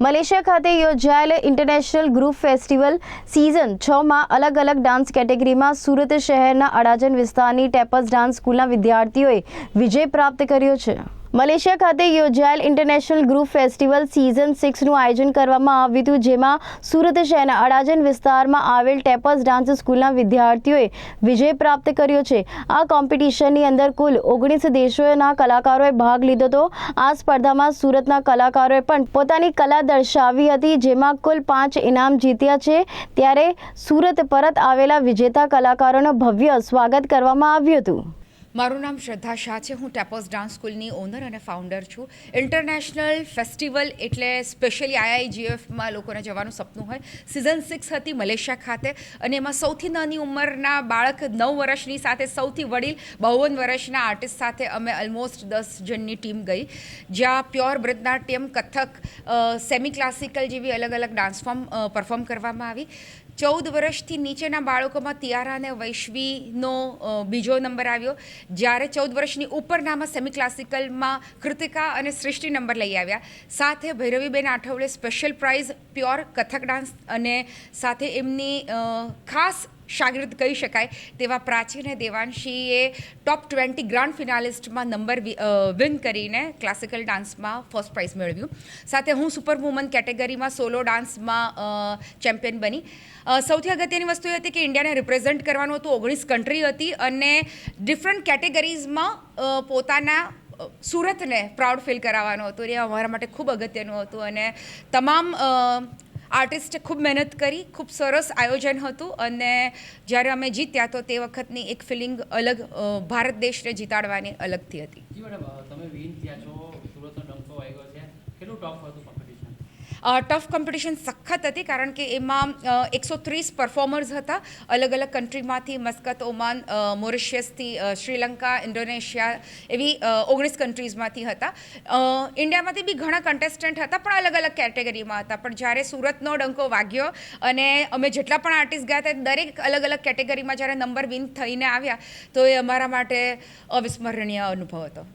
Malaysia ખાતે યોજાયેલ international group festival season છમાં અલગ અલગ ડાન્સ કેટેગરીમાં સુરત શહેરના અડાજણ વિસ્તારની ટેપસ ડાન્સ સ્કૂલના વિદ્યાર્થીઓએ વિજય પ્રાપ્ત કર્યો છે. મલેશિયા ખાતે યોજાયેલ ઇન્ટરનેશનલ ગ્રુપ ફેસ્ટિવલ સિઝન સિક્સનું આયોજન કરવામાં આવ્યું હતું, જેમાં સુરત શહેરના અડાજન વિસ્તારમાં આવેલ ટેપસ ડાન્સ સ્કૂલના વિદ્યાર્થીઓએ વિજય પ્રાપ્ત કર્યો છે. આ કોમ્પિટિશનની અંદર કુલ ઓગણીસ દેશોના કલાકારોએ ભાગ લીધો હતો. આ સ્પર્ધામાં સુરતના કલાકારોએ પણ પોતાની કલા દર્શાવી હતી, જેમાં કુલ પાંચ ઇનામ જીત્યા છે. ત્યારે સુરત પરત આવેલા વિજેતા કલાકારોનું ભવ્ય સ્વાગત કરવામાં આવ્યું હતું. મારું નામ શ્રદ્ધા શાહ છે. હું ટેપોસ ડાન્સ સ્કૂલની ઓનર અને ફાઉન્ડર છું. ઇન્ટરનેશનલ ફેસ્ટિવલ એટલે સ્પેશિયલી આઈઆઈજીએફમાં લોકોને જવાનું સપનું હોય. સિઝન સિક્સ હતી મલેશિયા ખાતે અને એમાં સૌથી નાની ઉંમરના બાળક નવ વર્ષની સાથે સૌથી વડીલ બાવન વર્ષના આર્ટિસ્ટ સાથે અમે ઓલમોસ્ટ દસ જણની ટીમ ગઈ. જ્યાં pure Bharatanatyam Kathak semi classical જેવી અલગ અલગ ડાન્સ ફોર્મ પરફોર્મ કરવામાં આવી. ચૌદ વર્ષથી નીચેના બાળકોમાં તિયારા અને વૈશ્વીનો બીજો નંબર આવ્યો. જ્યારે ચૌદ વર્ષની ઉપરનામાં સેમી ક્લાસિકલમાં કૃતિકા અને સૃષ્ટિ નંબર લઈ આવ્યા. સાથે ભૈરવીબેન Athavade special prize pure Kathak dance અને સાથે એમની ખાસ શાગિર્દ કહી શકાય તેવા પ્રાચીને દેવાંશીએ ટોપ ટ્વેન્ટી ગ્રાન્ડ ફિનાલિસ્ટમાં નંબર વિન કરીને ક્લાસિકલ ડાન્સમાં ફર્સ્ટ પ્રાઇઝ મેળવ્યું. સાથે હું સુપર વુમન કેટેગરીમાં સોલો ડાન્સમાં ચેમ્પિયન બની. સૌથી અગત્યની વસ્તુ એ હતી કે ઇન્ડિયાને રિપ્રેઝેન્ટ કરવાનું હતું ઓગણીસ કન્ટ્રી હતી અને ડિફરન્ટ કેટેગરીઝમાં પોતાના સુરતને પ્રાઉડ ફીલ કરાવવાનું હતું. એ અમારા માટે ખૂબ અગત્યનું હતું અને તમામ આર્ટિસ્ટે ખૂબ મહેનત કરી, ખૂબ સરસ આયોજન હતું અને જ્યારે અમે જીત્યા તો તે વખતની એક ફિલિંગ અલગ ભારત દેશને જીતાડવાની અલગથી હતી. મેડમ તમે વિન થયા છો, સુરતનો ડંકો વાગ્યો છે. કેટલું ટફ હતું ટફ કોમ્પિટિશન સખત હતી કારણ કે એમાં એકસો ત્રીસ પરફોર્મર્સ હતા. અલગ અલગ કન્ટ્રીમાંથી મસ્કત, ઓમાન મોરિશિયસથી શ્રીલંકા, ઇન્ડોનેશિયા એવી ઓગણીસ કન્ટ્રીઝમાંથી હતા. ઇન્ડિયામાંથી બી ઘણા કન્ટેસ્ટન્ટ હતા, પણ અલગ અલગ કેટેગરીમાં હતા. પણ જ્યારે સુરતનો ડંકો વાગ્યો અને અમે જેટલા પણ આર્ટિસ્ટ ગયા હતા, દરેક અલગ અલગ કેટેગરીમાં જ્યારે નંબર વિન થઈને આવ્યા, તો એ અમારા માટે અવિસ્મરણીય અનુભવ હતો.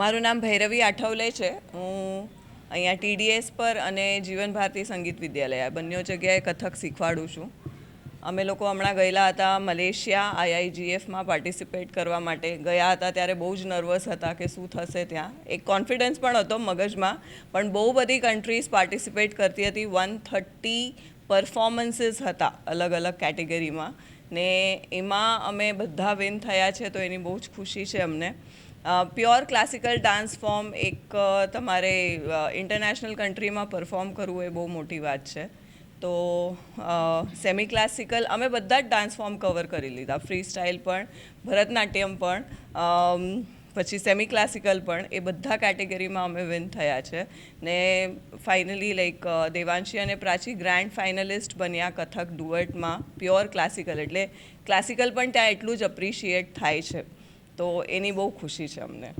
મારું નામ ભૈરવી આઠવલે છે. હું અહીંયા ટીડીએસ પર અને જીવન ભારતી સંગીત વિદ્યાલય. બંને જગ્યાએ કથક શીખવાડું છું. અમે લોકો હમણાં ગયેલા હતા મલેશિયા આઈઆઈજીએફમાં પાર્ટિસિપેટ કરવા માટે. ગયા હતા ત્યારે બહુ જ નર્વસ હતા કે શું થશે ત્યાં. એક કોન્ફિડન્સ પણ હતો મગજમાં, પણ બહુ બધી કન્ટ્રીઝ પાર્ટિસિપેટ કરતી હતી. વન થર્ટી પરફોર્મન્સીસ હતા અલગ અલગ કેટેગરીમાં ને એમાં અમે બધા વિન થયા છે તો એની બહુ જ ખુશી છે અમને. પ્યોર ક્લાસિકલ ડાન્સ ફોર્મ એક તમારે ઇન્ટરનેશનલ કન્ટ્રીમાં પરફોર્મ કરવું એ બહુ મોટી વાત છે. તો સેમી ક્લાસિકલ અમે બધા જ ડાન્સ ફોર્મ કવર કરી લીધા. ફ્રી સ્ટાઇલ પણ, ભરતનાટ્યમ પણ પછી સેમી ક્લાસિકલ પણ એ બધા કેટેગરીમાં અમે વિન થયા છે. ને ફાઇનલી લાઈક દેવાંશી અને પ્રાચી ગ્રાન્ડ ફાઇનલિસ્ટ બન્યા કથક ડુઅટમાં પ્યોર ક્લાસિકલ એટલે ક્લાસિકલ પણ ત્યાં એટલું જ અપ્રિશિએટ થાય છે. તો એની બહુ ખુશી છે અમને.